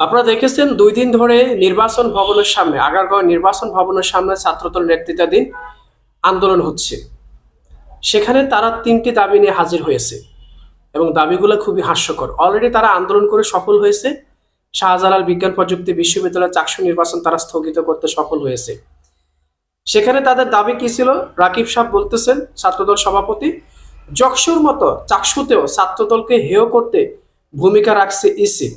আপনারা দেখেছেন দুই দিন ধরে নির্বাচন ভবনের সামনে, আগারগাঁও নির্বাচন ভবনের সামনে ছাত্রদল নেতৃত্বাধীন আন্দোলন হচ্ছে। সেখানে তারা তিনটি দাবি নিয়ে হাজির হয়েছে এবং দাবিগুলো খুবই হাস্যকর। অলরেডি তারা আন্দোলন করে সফল হয়েছে। শাহজালাল বিজ্ঞান প্রযুক্তি বিশ্ববিদ্যালয়ের চাকসু নির্বাচন তারা স্থগিত করতে সফল হয়েছে। সেখানে তাদের দাবি কি ছিল? রাকিব সাহেব বলতেছেন, ছাত্রদল সভাপতি, যকসুর মতো চাকসুতেও ছাত্রদলকে হেয় করতে ভূমিকা রাখছে ইসি।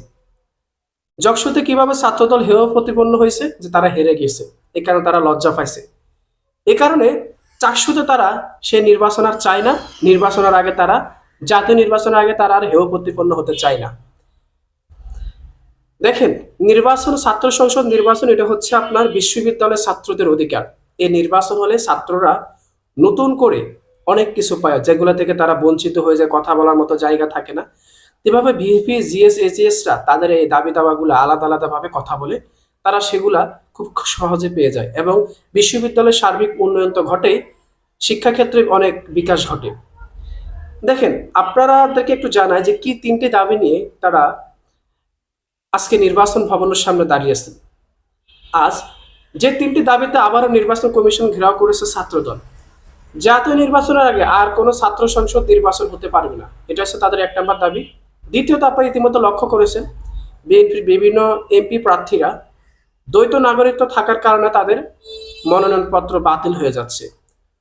যকসুতে কীভাবে ছাত্রদল হেয় প্রতিপন্ন হয়েছে যে তারা হেরে গিয়েছে এই কারণে তারা লজ্জা পাইছে। এ কারণে চাকসুতে তারা সে নির্বাচন আর চায় না, নির্বাচনের আগে তারা, জাতীয় নির্বাচনের আগে তারা আর হেয় প্রতিপন্ন হতে চায় না। দেখেন, নির্বাচন, ছাত্র সংসদ নির্বাচন, এটা হচ্ছে আপনার বিশ্ববিদ্যালয়ের ছাত্রদের অধিকার। এই নির্বাচন হলে ছাত্ররা নতুন করে অনেক কিছু পায়, যেগুলো থেকে তারা বঞ্চিত হয়ে যায়, কথা বলার মতো জায়গা থাকে না। এভাবে ভিপি জিএস এজিএসরা তাদের এই দাবি দাবাগুলো আলাদা আলাদা ভাবে কথা বলে, তারা সেগুলা খুব সহজে পেয়ে যায় এবং বিশ্ববিদ্যালয়ের সার্বিক উন্নয়ন তো ঘটেই, শিক্ষাক্ষেত্রে অনেক বিকাশ ঘটে। দেখেন আপনারা আপনারাদেরকে একটু জানায় যে কি তিনটে দাবি নিয়ে তারা আজকে নির্বাচন ভবনের সামনে দাঁড়িয়েছেন আজ, যে তিনটি দাবিতে আবারও নির্বাচন কমিশন ঘেরাও করেছে ছাত্রদল। জাতীয় নির্বাচনের আগে আর কোনো ছাত্র সংসদ নির্বাচন হতে পারবে না। এটা হচ্ছে তাদের এক নম্বর দাবি। দ্বিতীয়ত আপনারা ইতিমধ্যে লক্ষ্য করেছেন বিএনপির বিভিন্ন এমপি প্রার্থীরা দ্বৈত নাগরিকত্ব থাকার কারণে তাদের মনোনয়নপত্র বাতিল হয়ে যাচ্ছে।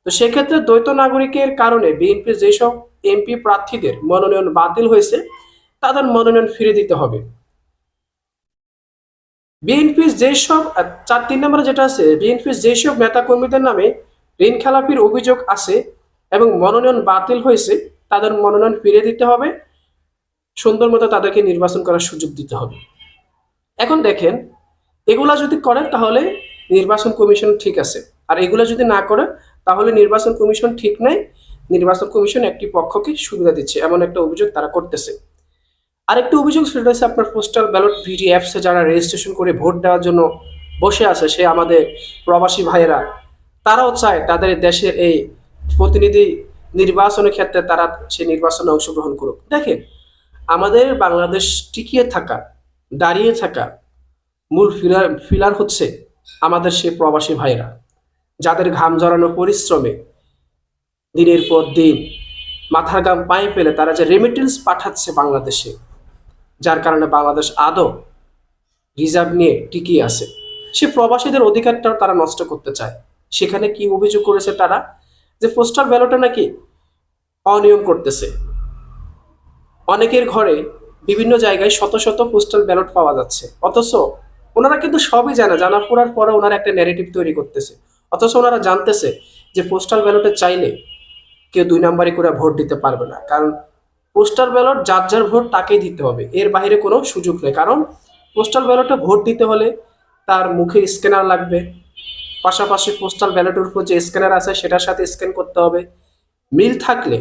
তো সেক্ষেত্রে দ্বৈত নাগরিকের কারণে বিএনপির যেসব এমপি প্রার্থীদের মনোনয়ন বাতিল হয়েছে, তাদের মনোনয়ন ফিরে দিতে হবে। বিএনপির যেসব চার তিন নম্বরে যেটা আছে, বিএনপির যেসব নেতা কর্মীদের নামে ঋণ খেলাপির অভিযোগ আছে এবং মনোনয়ন বাতিল হয়েছে, তাদের মনোনয়ন ফিরে দিতে হবে। সুন্দর মতো তাদেরকে নির্বাচন করার সুযোগ দিতে হবে। এখন দেখেন, এগুলা যদি করেন তাহলে নির্বাচন কমিশন ঠিক আছে। আর এগুলা যদি না করে, তাহলে নির্বাচন কমিশন ঠিক নাই। নির্বাচন কমিশন একটি পক্ষকে সুবিধা দিচ্ছে, এমন একটা অভিযোগ তারা করতেছে। আরেকটা অভিযোগ সেটা হচ্ছে আপনার পোস্টাল ব্যালট ভিডি অ্যাপসে যারা রেজিস্ট্রেশন করে ভোট দেওয়ার জন্য বসে আছে, সে আমাদের প্রবাসী ভাইয়েরা, তারাও চায় তাদের দেশের এই প্রতিনিধি নির্বাচনের ক্ষেত্রে তারা সেই নির্বাচনে অংশগ্রহণ করুক। দেখেন আমাদের বাংলাদেশ টিকিয়ে থাকা, দাঁড়িয়ে থাকা মূল ফিলার ফিলার হচ্ছে আমাদের সেই প্রবাসী ভাইরা। যাদের ঘাম জড়ানো পরিশ্রমে দিনের পর দিন মাথার গাম পায়ে পেলে তারা যে রেমিটেন্স পাঠাচ্ছে বাংলাদেশে, যার কারণে বাংলাদেশ আদৌ রিজার্ভ নিয়ে টিকিয়ে আছে। সে প্রবাসীদের অধিকারটাও তারা নষ্ট করতে চায়। সেখানে কি অভিযোগ করেছে তারা? যে পোস্টাল ব্যালটে নাকি অনিয়ম করতেছে। অনেকের ঘরে বিভিন্ন জায়গায় শত শত পোস্টাল ব্যালট পাওয়া যাচ্ছে। অথচ ওনারা কিন্তু সবই জানে জানা পড়ার পরে ওনারা একটা ন্যারেটিভ তৈরি করতেছে। অথচ ওনারা জানতেছে যে পোস্টাল ব্যালটে চাইলে কেউ দুই নাম্বারই করে ভোট দিতে পারবে না। কারণ পোস্টাল ব্যালট যার যার ভোট তাকেই দিতে হবে। এর বাইরে কোনো সুযোগ নেই। কারণ পোস্টাল ব্যালটে ভোট দিতে হলে তার মুখে স্ক্যানার লাগবে। পাশাপাশি পোস্টাল ব্যালটের উপর যে স্ক্যানার আছে সেটার সাথে স্ক্যান করতে হবে। মিল থাকলে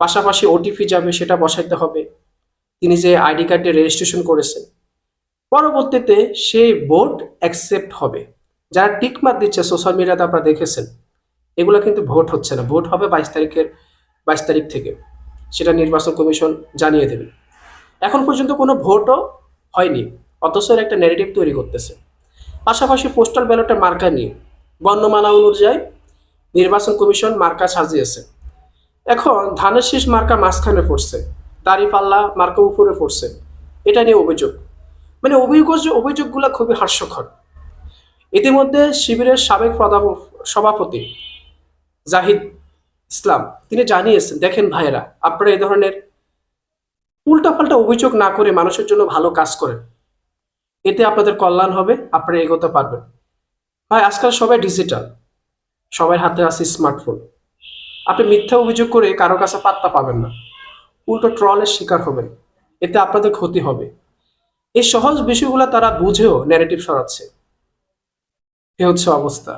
পাশাপাশি ওটিপি যাবে সেটা বসাইতে হবে। তিনি যে আইডি কার্ডে রেজিস্ট্রেশন করেছেন। পরবর্তীতে সেই ভোট অ্যাকসেপ্ট হবে। যারা টিক মার দিচ্ছে সোশ্যাল মিডিয়াতে আপনারা দেখেছেন, এগুলো কিন্তু ভোট হচ্ছে না। ভোট হবে বাইশ তারিখের, বাইশ তারিখ থেকে। সেটা নির্বাচন কমিশন জানিয়ে দেবে। এখন পর্যন্ত কোনো ভোটও হয়নি, অথচ একটা নেগেটিভ তৈরি করতেছে। পাশাপাশি পোস্টাল ব্যালটের মার্কা নিয়ে। বর্ণমালা অনুযায়ী নির্বাচন কমিশন মার্কা সাজিয়েছে। এখন ধানের শীষ মার্কা মাঝখানে পড়ছে, দাড়ি পাল্লা মার্কা উপরে পড়ছে। এটা নিয়ে অভিযোগ। মানে অভিযোগ অভিযোগগুলো খুবই হাস্যকর। ইতিমধ্যে শিবিরের সাবেক প্রধান- সভাপতি জাহিদ ইসলাম, তিনি জানিয়েছেন, দেখেন ভাইয়েরা, আপনারা এই ধরনের উল্টাপাল্টা অভিযোগ না করে মানুষের জন্য ভালো কাজ করেন। এতে আপনাদের কল্যাণ হবে, আপনারা এগোতে পারবেন। ভাই, আজকাল সবাই ডিজিটাল। সবার হাতে আছে স্মার্টফোন। আপনি মিথ্যা অভিযোগ করে কারও কাছে পাত্তা পাবেন না। উল্টো ট্রলের শিকার হবেন। এতে আপনাদের ক্ষতি হবে। এই সহজ বিষয়গুলো তারা বুঝেও ন্যারেটিভ সরাচ্ছে। এ হচ্ছে অবস্থা।